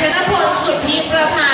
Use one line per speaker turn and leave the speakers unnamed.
ธนพลสุทธิประภา